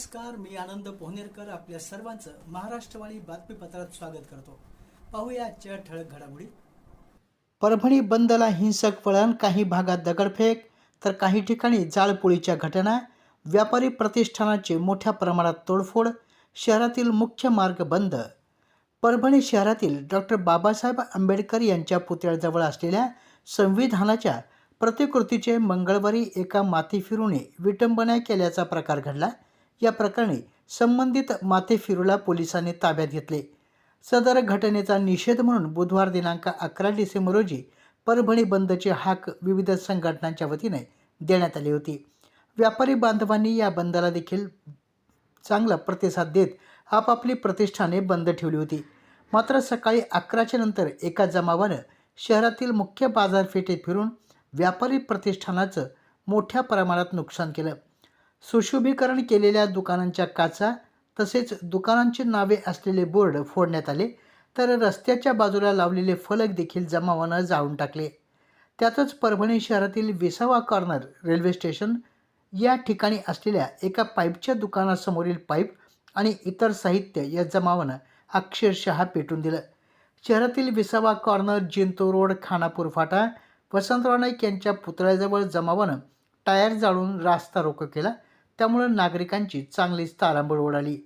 नमस्कार मी आनंद पोहनेरकर आपल्या सर्वांचं महाराष्ट्रवाणी बातमीपत्रात स्वागत करतो. पाहूया आजच्या ठळक घडामोडी. परभणी बंदला हिंसक वळण काही भागात दगडफेक तर काही ठिकाणी जाळपोळीच्या घटना व्यापारी प्रतिष्ठानाची मोठ्या प्रमाणात तोडफोड शहरातील मुख्य मार्ग बंद. परभणी शहरातील डॉक्टर बाबासाहेब आंबेडकर यांच्या पुतळ्याजवळ असलेल्या संविधानाच्या प्रतिकृतीचे मंगळवारी एका माती फिरूने विटंबना केल्याचा प्रकार घडला. या प्रकरणी संबंधित माथेफिरूला पोलिसांनी ताब्यात घेतले. सदर घटनेचा निषेध म्हणून बुधवार दिनांक अकरा डिसेंबर रोजी परभणी बंदची हाक विविध संघटनांच्या वतीने देण्यात आली होती. व्यापारी बांधवांनी या बंदला देखील चांगला प्रतिसाद देत आपापली प्रतिष्ठाने बंद ठेवली होती. मात्र सकाळी अकराच्या नंतर एका जमावानं शहरातील मुख्य बाजारपेठेत फिरून व्यापारी प्रतिष्ठानाचं मोठ्या प्रमाणात नुकसान केलं. सुशोभीकरण केलेल्या दुकानांच्या काचा तसेच दुकानांची नावे असलेले बोर्ड फोडण्यात आले तर रस्त्याच्या बाजूला लावलेले फलक देखील जमावानं जाळून टाकले. त्यातच परभणी शहरातील विसावा कॉर्नर रेल्वे स्टेशन या ठिकाणी असलेल्या एका पाईपच्या दुकानासमोरील पाईप आणि इतर साहित्य या जमावानं अक्षरशः पेटून दिलं. शहरातील विसावा कॉर्नर जिंतो रोड खानापूर फाटा वसंतराव नाईक यांच्या पुतळ्याजवळ जमावानं टायर जाळून रास्ता रोको केला त्यामुळं नागरिकांची चांगलीच तारांबळ उडाली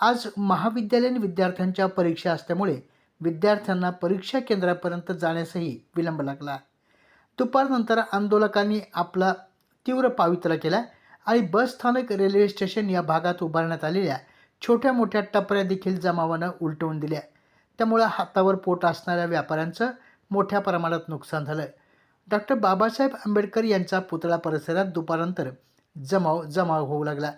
आज महाविद्यालयीन विद्यार्थ्यांच्या परीक्षा असल्यामुळे विद्यार्थ्यांना परीक्षा केंद्रापर्यंत जाण्यासही विलंब लागला. दुपारनंतर आंदोलकांनी आपला तीव्र पावित्रा केला आणि बस स्थानक रेल्वे स्टेशन या भागात उभारण्यात आलेल्या छोट्या मोठ्या टपऱ्या देखील जमावानं उलटवून दिल्या. त्यामुळं हातावर पोट असणाऱ्या व्यापाऱ्यांचं मोठ्या प्रमाणात नुकसान झालं. डॉक्टर बाबासाहेब आंबेडकर यांचा पुतळा परिसरात दुपारनंतर जमाव जमाव होऊ लागला.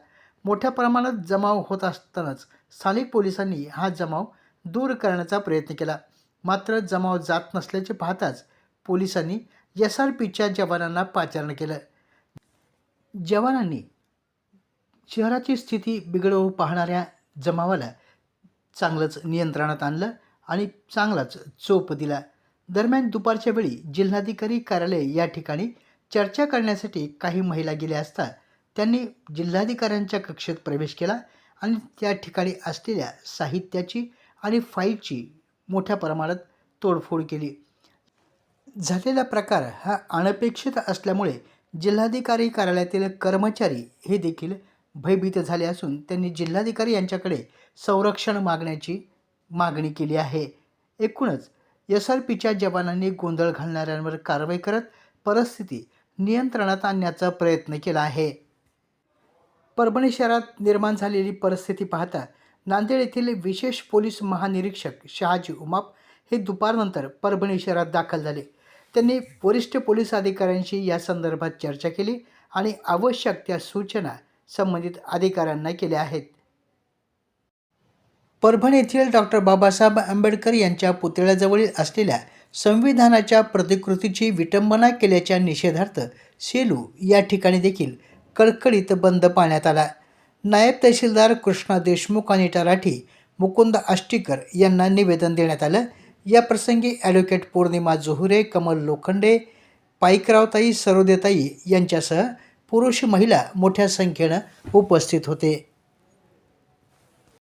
मोठ्या प्रमाणात जमाव होत असतानाच स्थानिक पोलिसांनी हा जमाव दूर करण्याचा प्रयत्न केला. मात्र जमाव जात नसल्याचे पाहताच पोलिसांनी एस आर पीच्या जवानांना पाचारण केलं. जवानांनी शहराची स्थिती बिघडवू पाहणाऱ्या जमावाला चांगलंच नियंत्रणात आणलं आणि चांगलाच चोप दिला. दरम्यान दुपारच्या वेळी जिल्हाधिकारी कार्यालय या ठिकाणी चर्चा करण्यासाठी काही महिला गेल्या असता त्यांनी जिल्हाधिकाऱ्यांच्या कक्षेत प्रवेश केला आणि त्या ठिकाणी असलेल्या साहित्याची आणि फाईलची मोठ्या प्रमाणात तोडफोड केली. झालेला प्रकार हा अनपेक्षित असल्यामुळे जिल्हाधिकारी कार्यालयातील कर्मचारी हे देखील भयभीत झाले असून त्यांनी जिल्हाधिकारी यांच्याकडे संरक्षण मागण्याची मागणी केली आहे. एकूणच एस आर पीच्या जवानांनी गोंधळ घालणाऱ्यांवर कारवाई करत परिस्थिती नियंत्रणात आणण्याचा प्रयत्न केला आहे. परभणी शहरात निर्माण झालेली परिस्थिती पाहता नांदेड येथील विशेष पोलीस महानिरीक्षक शहाजी उमाप हे दुपारनंतर परभणी शहरात दाखल झाले. त्यांनी वरिष्ठ पोलीस अधिकाऱ्यांशी या संदर्भात चर्चा केली आणि आवश्यक त्या सूचना संबंधित अधिकाऱ्यांना केल्या आहेत. परभणी येथील डॉक्टर बाबासाहेब आंबेडकर यांच्या पुतळ्याजवळील असलेल्या संविधानाच्या प्रतिकृतीची विटंबना केल्याच्या निषेधार्थ सेलू या ठिकाणी देखील कडकडीत बंद पाळण्यात आला नायब तहसीलदार कृष्णा देशमुख आणि तराठी मुकुंद आष्टीकर यांना निवेदन देण्यात आलं. या प्रसंगी ॲडव्होकेट पौर्णिमा जोहुरे कमल लोखंडे पाईकरावताई सरोदेताई यांच्यासह पुरुष महिला मोठ्या संख्येनं उपस्थित होते.